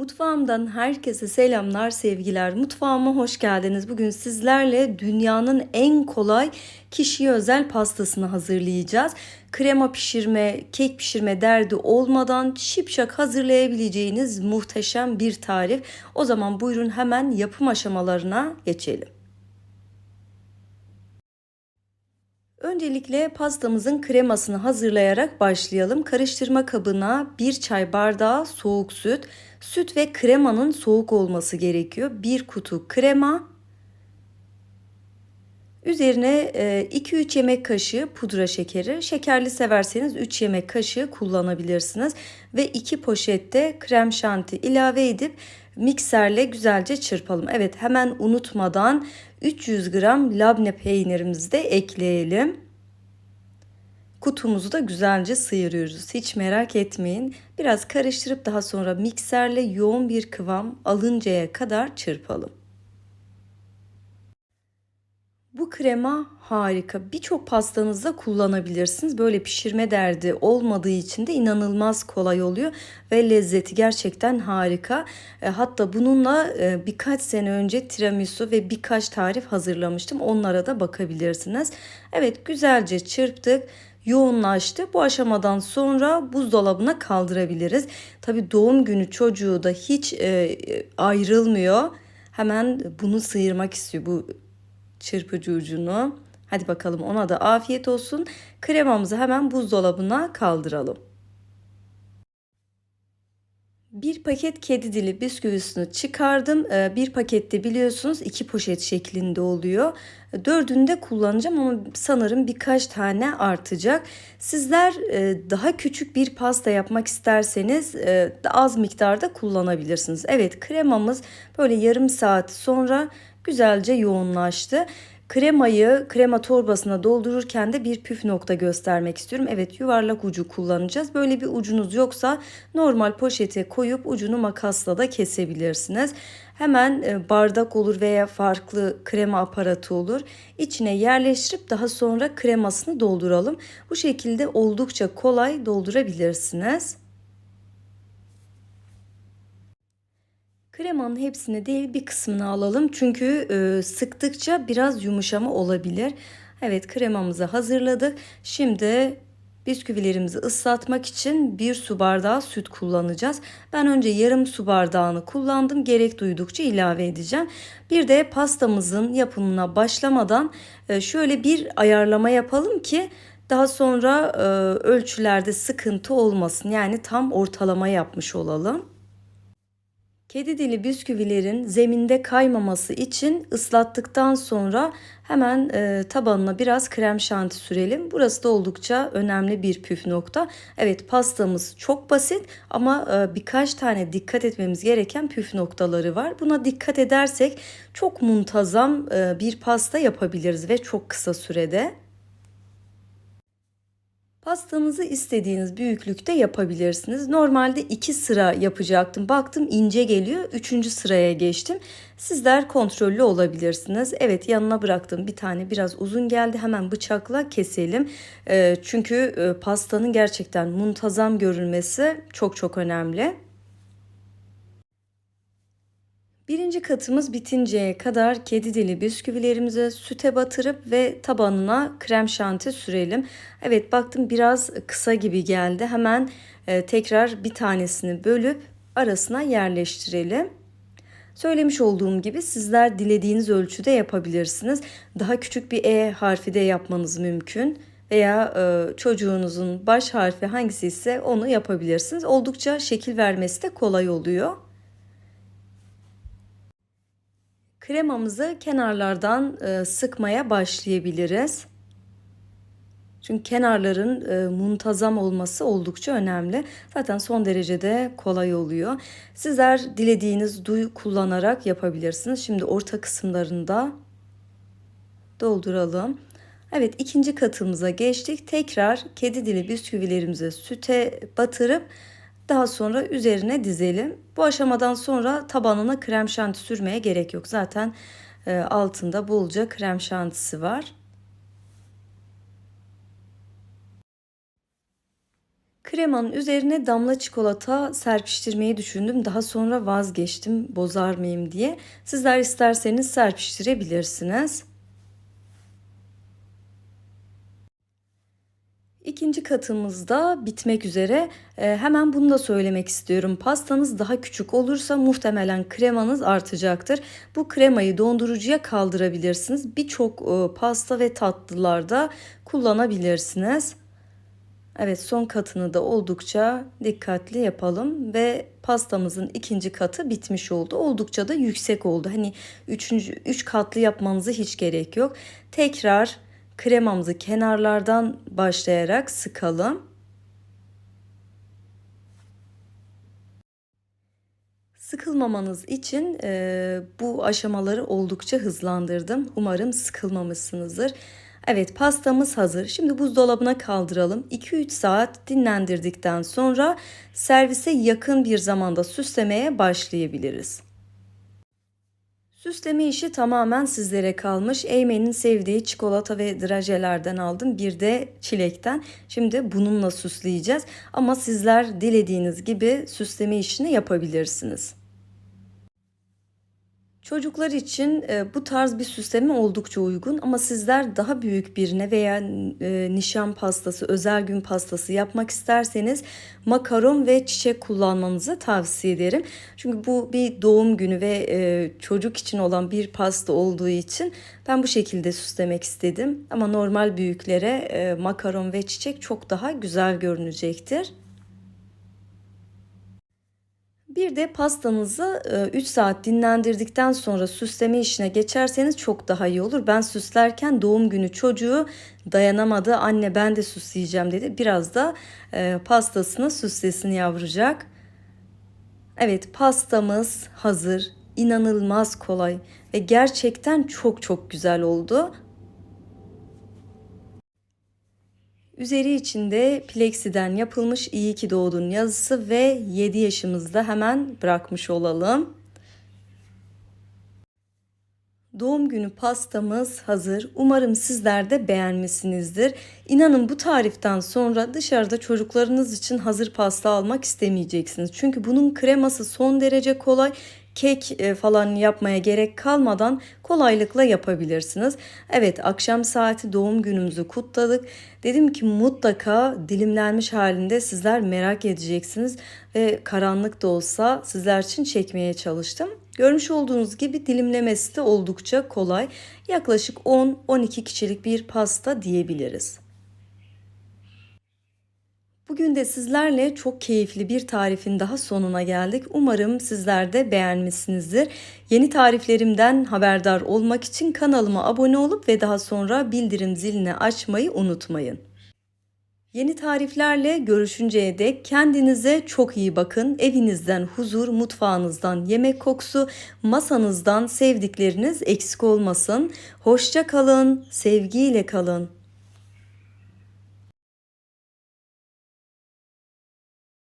Mutfağımdan herkese selamlar, sevgiler. Mutfağıma hoş geldiniz. Bugün sizlerle dünyanın en kolay kişiye özel pastasını hazırlayacağız. Krema pişirme, kek pişirme derdi olmadan şipşak hazırlayabileceğiniz muhteşem bir tarif. O zaman buyurun hemen yapım aşamalarına geçelim. Öncelikle pastamızın kremasını hazırlayarak başlayalım. Karıştırma kabına 1 çay bardağı soğuk süt, süt ve kremanın soğuk olması gerekiyor. 1 kutu krema, üzerine 2-3 yemek kaşığı pudra şekeri, şekerli severseniz 3 yemek kaşığı kullanabilirsiniz ve 2 poşette krem şanti ilave edip mikserle güzelce çırpalım. Evet hemen unutmadan 300 gram labne peynirimizi de ekleyelim. Kutumuzu da güzelce sıyırıyoruz. Hiç merak etmeyin. Biraz karıştırıp daha sonra mikserle yoğun bir kıvam alıncaya kadar çırpalım. Bu krema harika. Birçok pastanızda kullanabilirsiniz. Böyle pişirme derdi olmadığı için de inanılmaz kolay oluyor ve lezzeti gerçekten harika. E, hatta bununla e, birkaç sene önce tiramisu ve birkaç tarif hazırlamıştım. Onlara da bakabilirsiniz. Evet güzelce çırptık yoğunlaştı. Bu aşamadan sonra buzdolabına kaldırabiliriz. Tabi doğum günü çocuğu da hiç e, ayrılmıyor. Hemen bunu sıyırmak istiyor bu çırpıcı ucunu. Hadi bakalım ona da afiyet olsun. Kremamızı hemen buzdolabına kaldıralım. Bir paket kedi dili bisküvisini çıkardım. Ee, bir pakette biliyorsunuz iki poşet şeklinde oluyor. Dördünü de kullanacağım ama sanırım birkaç tane artacak. Sizler e, daha küçük bir pasta yapmak isterseniz e, az miktarda kullanabilirsiniz. Evet kremamız böyle yarım saat sonra güzelce yoğunlaştı. Kremayı krema torbasına doldururken de bir püf nokta göstermek istiyorum. Evet yuvarlak ucu kullanacağız. Böyle bir ucunuz yoksa normal poşete koyup ucunu makasla da kesebilirsiniz. Hemen e, bardak olur veya farklı krema aparatı olur. İçine yerleştirip daha sonra kremasını dolduralım. Bu şekilde oldukça kolay doldurabilirsiniz. Kremanın hepsini değil bir kısmını alalım. Çünkü e, sıktıkça biraz yumuşama olabilir. Evet kremamızı hazırladık. Şimdi bisküvilerimizi ıslatmak için bir su bardağı süt kullanacağız. Ben önce yarım su bardağını kullandım. Gerek duydukça ilave edeceğim. Bir de pastamızın yapımına başlamadan e, şöyle bir ayarlama yapalım ki daha sonra e, ölçülerde sıkıntı olmasın. Yani tam ortalama yapmış olalım. Kedi dili bisküvilerin zeminde kaymaması için ıslattıktan sonra hemen e, tabanına biraz krem şanti sürelim. Burası da oldukça önemli bir püf nokta. Evet pastamız çok basit ama e, birkaç tane dikkat etmemiz gereken püf noktaları var. Buna dikkat edersek çok muntazam e, bir pasta yapabiliriz ve çok kısa sürede. Pastanızı istediğiniz büyüklükte yapabilirsiniz. Normalde iki sıra yapacaktım. Baktım ince geliyor. Üçüncü sıraya geçtim. Sizler kontrollü olabilirsiniz. Evet yanına bıraktım bir tane biraz uzun geldi. Hemen bıçakla keselim. Ee, çünkü e, pastanın gerçekten muntazam görünmesi çok çok önemli. Birinci katımız bitinceye kadar kedi dili bisküvilerimizi süte batırıp ve tabanına krem şanti sürelim. Evet baktım biraz kısa gibi geldi. Hemen e, tekrar bir tanesini bölüp arasına yerleştirelim. Söylemiş olduğum gibi sizler dilediğiniz ölçüde yapabilirsiniz. Daha küçük bir E harfi de yapmanız mümkün veya e, çocuğunuzun baş harfi hangisi ise onu yapabilirsiniz. Oldukça şekil vermesi de kolay oluyor. Kremamızı kenarlardan e, sıkmaya başlayabiliriz. Çünkü kenarların e, muntazam olması oldukça önemli. Zaten son derecede kolay oluyor. Sizler dilediğiniz duy kullanarak yapabilirsiniz. Şimdi orta kısımlarında dolduralım. Evet ikinci katımıza geçtik. Tekrar kedi dili bisküvilerimizi süte batırıp daha sonra üzerine dizelim. Bu aşamadan sonra tabanına krem şanti sürmeye gerek yok. Zaten e, altında bolca krem şantisi var. Kremanın üzerine damla çikolata serpiştirmeyi düşündüm. Daha sonra vazgeçtim bozar mıyım diye. Sizler isterseniz serpiştirebilirsiniz. İkinci katımızda bitmek üzere. Ee, hemen bunu da söylemek istiyorum. Pastanız daha küçük olursa muhtemelen kremanız artacaktır. Bu kremayı dondurucuya kaldırabilirsiniz. Birçok e, pasta ve tatlılarda kullanabilirsiniz. Evet son katını da oldukça dikkatli yapalım ve pastamızın ikinci katı bitmiş oldu. Oldukça da yüksek oldu. Hani üçüncü, üç katlı yapmanıza hiç gerek yok. Tekrar kremamızı kenarlardan başlayarak sıkalım. Sıkılmamanız için e, bu aşamaları oldukça hızlandırdım. Umarım sıkılmamışsınızdır. Evet pastamız hazır. Şimdi buzdolabına kaldıralım. 2-3 saat dinlendirdikten sonra servise yakın bir zamanda süslemeye başlayabiliriz. Süsleme işi tamamen sizlere kalmış. Eymen'in sevdiği çikolata ve drajelerden aldım. Bir de çilekten. Şimdi bununla süsleyeceğiz. Ama sizler dilediğiniz gibi süsleme işini yapabilirsiniz. Çocuklar için e, bu tarz bir süsleme oldukça uygun ama sizler daha büyük birine veya e, nişan pastası, özel gün pastası yapmak isterseniz makaron ve çiçek kullanmanızı tavsiye ederim. Çünkü bu bir doğum günü ve e, çocuk için olan bir pasta olduğu için ben bu şekilde süslemek istedim. Ama normal büyüklere makaron ve çiçek çok daha güzel görünecektir. Bir de pastanızı 3 e, saat dinlendirdikten sonra süsleme işine geçerseniz çok daha iyi olur. Ben süslerken doğum günü çocuğu dayanamadı. Anne ben de süsleyeceğim dedi. Biraz da e, pastasını süslesin yavrucak. Evet pastamız hazır. İnanılmaz kolay ve gerçekten çok çok güzel oldu. Üzeri içinde plexiden yapılmış iyi ki doğdun yazısı ve 7 yaşımızda hemen bırakmış olalım. Doğum günü pastamız hazır. Umarım sizler de beğenmişsinizdir. İnanın bu tariften sonra dışarıda çocuklarınız için hazır pasta almak istemeyeceksiniz. Çünkü bunun kreması son derece kolay kek e, falan yapmaya gerek kalmadan kolaylıkla yapabilirsiniz. Evet akşam saati doğum günümüzü kutladık. Dedim ki mutlaka dilimlenmiş halinde sizler merak edeceksiniz ve karanlık da olsa sizler için çekmeye çalıştım. Görmüş olduğunuz gibi dilimlemesi de oldukça kolay. Yaklaşık 10-12 kişilik bir pasta diyebiliriz. Bugün de sizlerle çok keyifli bir tarifin daha sonuna geldik. Umarım sizler de beğenmişsinizdir. Yeni tariflerimden haberdar olmak için kanalıma abone olup ve daha sonra bildirim zilini açmayı unutmayın. Yeni tariflerle görüşünceye dek kendinize çok iyi bakın. Evinizden huzur, mutfağınızdan yemek kokusu, masanızdan sevdikleriniz eksik olmasın. Hoşça kalın, sevgiyle kalın.